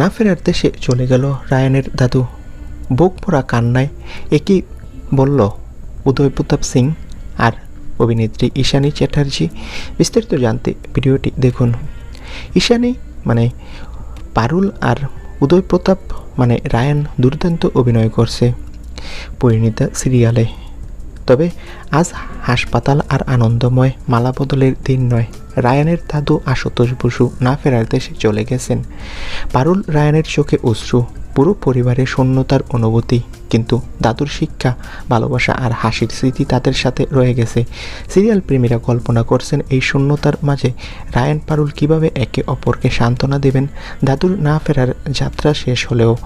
না ফেরার দেশে চলে গেল রায়ানের দাদু। বুক পড়া কান্নায় একই বলল, উদয় প্রতাপ সিং আর অভিনেত্রী ঈশানী চ্যাটার্জি, বিস্তারিত জানতে ভিডিওটি দেখুন। ঈশানী মানে পারুল আর উদয় প্রতাপ মানে রায়ান দুর্দান্ত অভিনয় করছে পরিণীতা সিরিয়ালে। তবে আজ হাসপাতাল আর আনন্দময় মালা বদলের দিন নয়। রায়ানের দাদু আশুতোষ বসু না ফেরার দেশে চলে গেছেন। পারুল রায়ানের চোখে অশ্রু, পুরো পরিবারের শূন্যতার অনুভূতি, কিন্তু দাদুর শিক্ষা, ভালোবাসা আর হাসির স্মৃতি তাদের সাথে রয়ে গেছে। সিরিয়াল প্রেমীরা কল্পনা করছেন এই শূন্যতার মাঝে রায়ান পারুল কীভাবে একে অপরকে সান্ত্বনা দেবেন, দাদুর না ফেরার যাত্রা শেষ হলেও।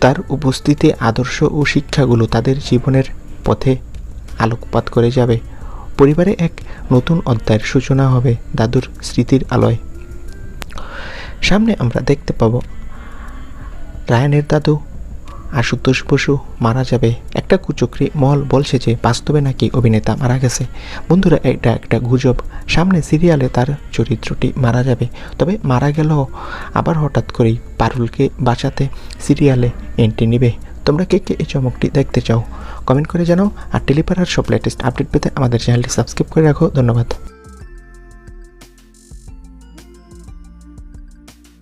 তার উপস্থিতি, আদর্শ ও শিক্ষাগুলো তাদের জীবনের পথে আলোকপাত করে যাবে। পরিবারে এক নতুন অধ্যায়ের সূচনা হবে দাদুর স্মৃতির আলোয়। সামনে আমরা দেখতে পাব, রায়ানের দাদু আশুতোষ বসু মারা যাবে। একটা কুচক্রি মহল বলছে যে, বাস্তবে নাকি অভিনেতা মারা গেছে। বন্ধুরা, এটা একটা গুজব। সামনে সিরিয়ালে তার চরিত্রটি মারা যাবে। তবে মারা গেল আবার হঠাৎ করেই পারুলকে বাঁচাতে সিরিয়ালে এন্ট্রি নেবে। তোমরা কে কে এই চমকটি দেখতে চাও? কমেন্ট করে জানাও আর টেলিপাড়ার সব লেটেস্ট আপডেট পেতে আমাদের চ্যানেলটি সাবস্ক্রাইব করে রাখো। ধন্যবাদ।